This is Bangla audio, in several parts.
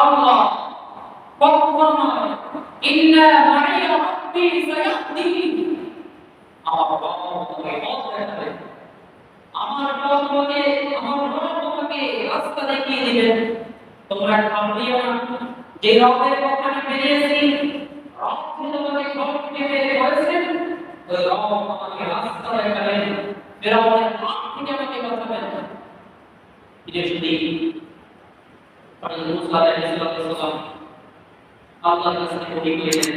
কাল্লা কখনো নয়, ইন্না মাইয়া রাব্বি আমার রব তোমাকে আমার রব তোমাকে তোমাকে রাস্তা দেখিয়ে দিবেন তোমরা ঘাবড়িও না। যে রবের কথা বেরিয়েছি রব তোমাকে ঘর থেকে বের করেছেন রব আমাকে রাস্তা দেখাবেন ফেরাউনের হাত থেকে আমাকে বাঁচাবেন এটা যদি মুসা আলাইহিস সালাম আল্লাহর কাছে ওহী করেছেন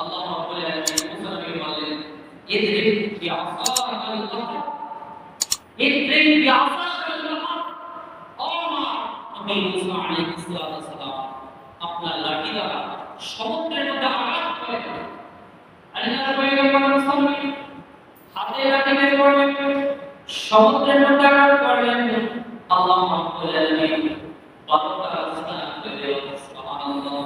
আল্লাহ রাব্বুল আলামিন মুসা নবীকে বললেন ইদরিব বিআসাকা আল-বাহর ইদরিব বিআসাকা আল-বাহর আমা আমি মুসা আলাইহিস সালাম আপনার লাঠি দ্বারা সমুদ্রের মধ্যে আঘাত করবেন সমুদ্রের করবেন আল্লাহ রাব্বুল বারোটা রাস্তা সুবহানাল্লাহ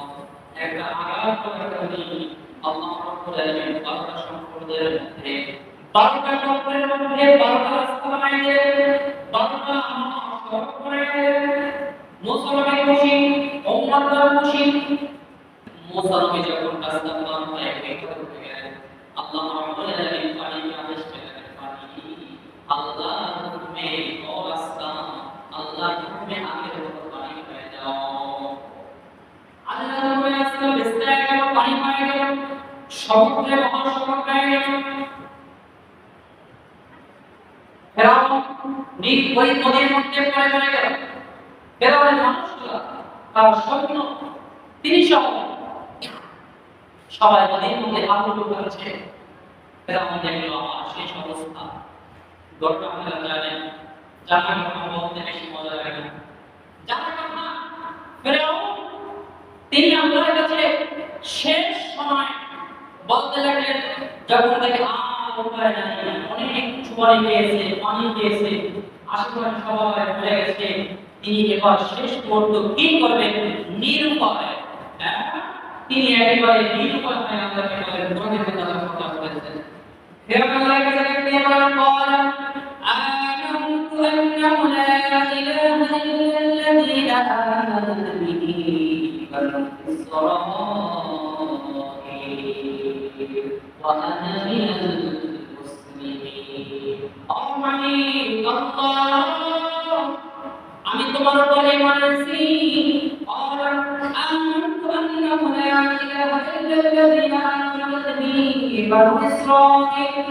বারোটা সড়ক বানাই মুসলমান খুশি উম্মাত খুশি মুসা যখন রাস্তা পার হয়ে বের হতে গেলেন আল্লাহ রাব্বুল আলামিন পানিকে আদেশ করলেন পানি আল্লাহ হুকুমে ও রাস্তা আল্লাহ হুকুমে আগের মতো পানি হয়ে যাও আল্লাহ হুকুমে রাস্তা বেস্তে গেল পানি হয়ে গেল, সমুদ্রে মহাসমুদ্র গেল। গেল। তিনি সহ সবাই নদীর মধ্যে হাবুডু করেছে আমার শেষ অবস্থা। জানেন। বলতে বেশি মজা লাগে না। তিনি আল্লাহর কাছে শেষ সময় বলতে লাগলেন যখন দেখে আর উপায় নাই অনেক চুয়ারি গিয়েছে পানি গিয়েছে আশেপাশে সবাই ভুলে গেছে তিনি এবার শেষ মুহূর্ত কি করবেন নিরুপায় হ্যাঁ? তিনি একেবারে নিরুপায় হয়ে আল্লাহকে বলেন তোমাদের কথা কথা বলেছেন ফেরাউন আল্লাহর কাছে ডেকে বলেন قال آمنت أنه لا إله إلا الذي آمنت به بنو إسرائيل وأنا من المسلمين أرحمين الله আমি তোমার উপরে মানছি আর আনতু আন্নাহু লা ইলাহা ইল্লাল্লাযী আমানাত বিহি বানু ইসরাঈল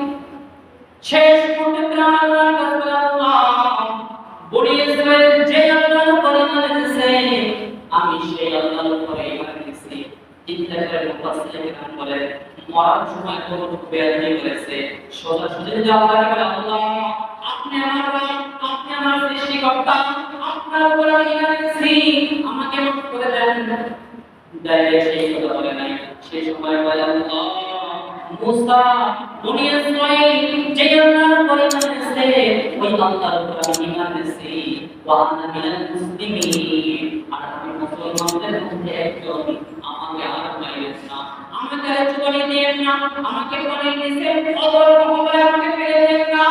শেষ মুহূর্তে আল্লাহ রাব্বুল আল্লাহ বলিয়েছিলেন যে আল্লাহর উপরে মানছে আমি সেই আল্লাহর উপরে মানছি চিন্তা করে মুফাসসির কেরাম মরার সময় কতটুকু বেয়াদবি করেছে। সোজা সোজা যে আল্লাহকে বলে, আল্লাহ, আপনি আমার রব আপনি আমার সৃষ্টিকর্তা, আপনার উপর আমি ঈমান এনেছি, আমাকে মাফ করে দেন। ডাইরেক্ট সেই কথা বলে নাই। সেই সময় বলে, আল্লাহ, মুসা, বনি ইসরাঈল যে আল্লাহর উপর ঈমান এনেছে, ওই আল্লাহর উপর আমি ঈমান এনেছি। ওয়া আনা মিনাল মুসলিমিন। আর আমি মুসলমানদের মধ্যে একজন আমাকে চুবানি দিয়েন না, আমাকে বানিয়ে দিয়েছেন অদর মহলে আমাকে ফেলে দেন না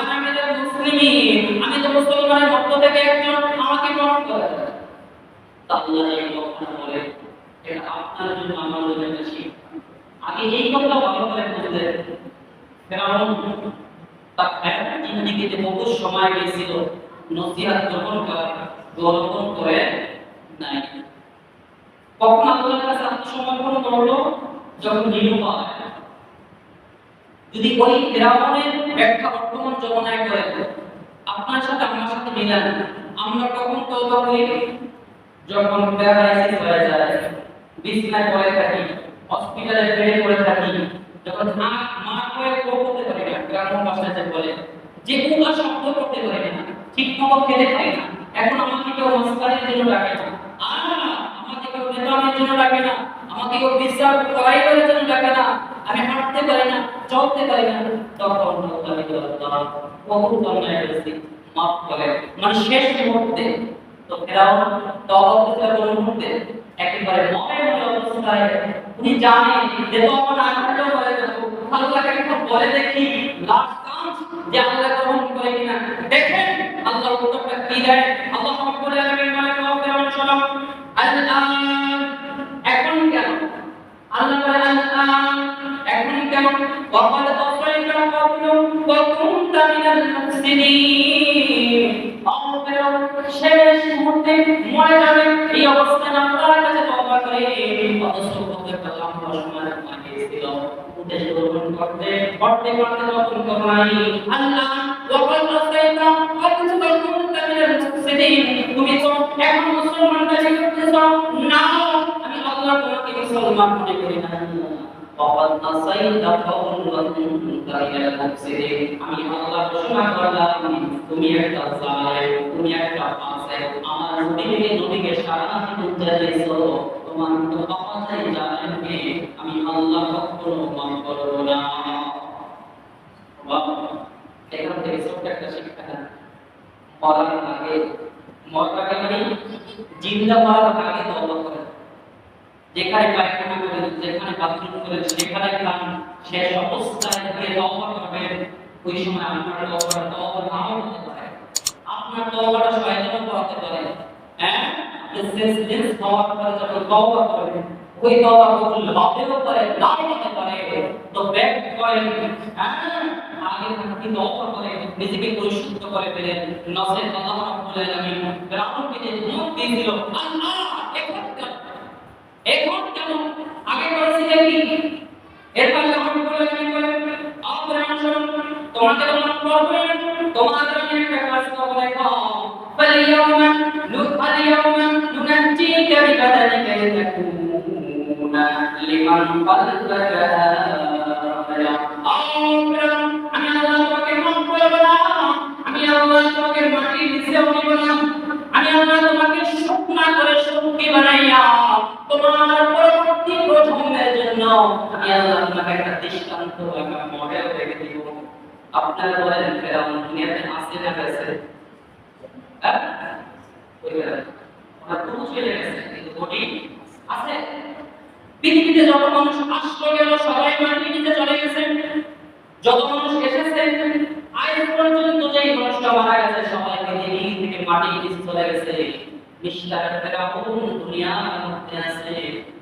আনা মিনাল মুসলিমিন আমি তো মুসলমানের মধ্য থেকে একজন, আমাকে মাফ করে আল্লাহ এই কথা বলে, এটা আপনার জন্য আমার জন্য একটা আগে এই কথা ভালো করে বুঝতে ফেরাউন তার ফেরাউন জিন্দিগিতে বহু সময় গেছিল নসিহত গ্রহণ করা, গ্রহণ করে নাই। কখন আল্লাহর কাছে আত্মসমর্পণ করল যখন নিরুপায় যদি ওই ফেরাউনের ব্যাখ্যা বর্তমান জমানায় করে আপনার সাথে আমার সাথে মিলান আমরা কখন তওবা করি? যখন প্যারালাইসিস হয়ে যায়, বিছনায় পড়ে থাকি, হসপিটালে বেডে পড়ে থাকি, যখন হাত মা করে করতে পারি না গ্রাম্য ভাষায় যে বলে, যে কোনো শব্দ করতে পারি না, ঠিক মতো খেতে পারি না। এখন আমাকে কেউ নমস্কারের জন্য ডাকে না। নেতামের জন্য ডাকে না। আমাকে কেউ বিশ্রাম করাইবার জন্য ডাকে না। আমি হাঁটতে পারি না, চলতে পারি না। তখন আল্লাহ বহুত অন্যায় করেছি মাফ করে মানে শেষ মুহূর্তে তো ফেরাউন করতে মুহূর্তে। একেবারে মনের মতো অবস্থায় উনি জানে যে তো আমার আগে বলে দেবো আল্লাহকে একটু বলে দেখি লাস্ট যে আল্লাহ গ্রহণ করে কিনা। দেখেন আল্লাহ উত্তরটা কি দেয় وقد أصيت قبل وكنت من المفسدين. এই অবস্থান আল্লাহর কাছে তওবা করে মুসলমান وقد نصيت قوما غير المفسدين আমি আল্লাহ ঘোষণা করলাম তুমি একটা জালেম তুমি একটা ফাসিক আমার নবীকে নবীকে সারা জীবন চালিয়েছো তোমার তো অপরাধী জালেমকে আমি আল্লাহ কখনো মাফ করব না বাহ, এখান থেকে ছোট্ট একটা শিক্ষা দেন। মরার আগে মরার আগে মানে জিন্দা মরার আগে তওবা করেন যেখানে পায়খানা করেন, যেখানে বাথরুম করেন সেখানে খান শেষ অবস্থায় গিয়ে তওবা করবেন, ওই সময় আপনার তওবাটা তওবা নাও হতে পারে। আপনার তওবাটা শয়তানও করাতে পারে। হ্যাঁ? সেন্সলেস হওয়ার পরে যখন তওবা করবেন, ওই তওবা কবুল হতেও পারে নাও হতে পারে। তো ব্যাক করেন। হ্যাঁ? আগে থাকি তওবা করে নিজেকে পরিশুদ্ধ করে ফেলেন। নসের আল্লাহ রাব্বুল আলামিন ফেরাউনকে যে মুখ দিয়েছিল, আল্লাহ এখন কেন এখন কেন আগে করেছিলেন কি এরপর যখন বললেন কি বলেন আপনারা শুনুন তোমাদের মন করবেন তোমাদের আমি একটা কাজ করব দেখো فاليوم فاليوم ننجيك ببدنك لتكون لمن خلفك آية আমি আল্লাহ তোমাকে মাফ করব না আমি আল্লাহ তোমাকে মাটির নিচেও নিব না আমি আল্লাহ তোমাকে শুকনা করে শক্তি বানাইয়া তোমার পরবর্তী প্রজন্মের জন্য আমি আল্লাহ তোমাকে একটা দৃষ্টান্ত একটা মডেল রেখে দিব আপনারা বলেন ফেরাউন দুনিয়াতে আসছে না গেছে পৃথিবীতে যত মানুষ আসলো গেল সবাই মাটির চলে গেছে যত মানুষ এসেছে আজ পর্যন্ত যেই মানুষটা মারা গেছে সবাই পৃথিবী থেকে মাটির নিচে চলে গেছে মিস্টার ফেরাউন দুনিয়ার মধ্যে আছে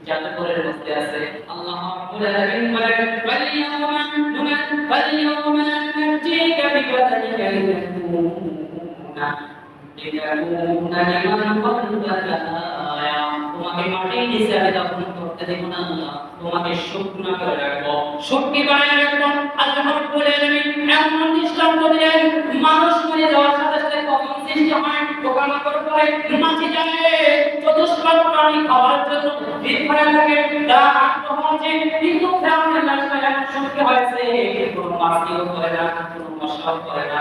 জাদুকরের মধ্যে আছে আল্লাহ রাব্বুল আলামিন বলেন ফালিয়াউমা নুমান ফালিয়াউমা নাজিকা বিবাদানিকা লিতাকুনা তোমাকে মাটির নিচে আমি দাফন করতে দেব না তোমাকে শুকনা করে রাখব শক্তি বানায় রাখব আল্লাহ রাব্বুল আলামিন এমন দৃষ্টান্ত দিলেন মানুষ মরে যাওয়ার সাথে সাথে কখন সৃষ্টি হয় পোকামাকড় করে মাছি যায় চতুষ্পাদ প্রাণী খাওয়ার জন্য বিফলে থাকে তারা আগ্রহ আছে কিন্তু ফেরাউনের লাশটা এমন শক্তি হয়েছে কোনো মাছিও করে না কোনো মশাও করে না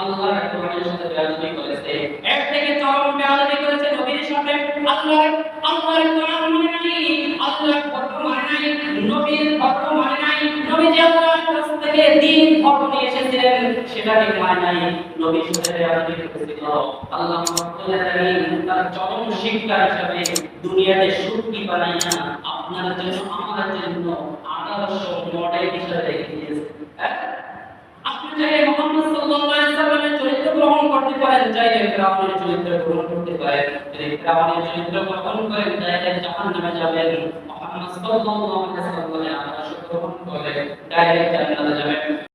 আল্লাহ তোমাদের সাথে বেয়াদবি করেছে। এর থেকে চরম বেয়াদবি করেছে নবীর সাথে। আল্লাহ আল্লাহর কোরআন মানে নাই, আল্লাহর কথা মানে নাই, নবীর কথা মানে নাই, নবী যে আল্লাহর কাছ থেকে দিন ফটো নিয়ে এসেছিলেন, সেটাকে মানে নাই। নবীর সাথে বেয়াদবি করেছিল। আল্লাহ রাব্বুল আলামিন তার চরম শিক্ষা হিসাবে দুনিয়াতে সুখী বানাইয়া আপনার জন্য, আমার জন্য আদর্শ মডেল হিসেবে রেখে হ্যাঁ? আপনি চাইলে মোহাম্মদ সাল্লাল্লাহু আলাইহি সাল্লামের চরিত্র গ্রহণ করতে পারেন, চাইলে ফিরাউনের চরিত্র গ্রহণ করতে পারেন। যদি ফিরাউনের চরিত্র গ্রহণ করেন চাইলে জাহান্নামে যাবেন। মোহাম্মদ সাল্লাল্লাহু আলাইহি সাল্লামের আদর্শ গ্রহণ করে ডাইরেক্ট জান্নাতে যাবেন।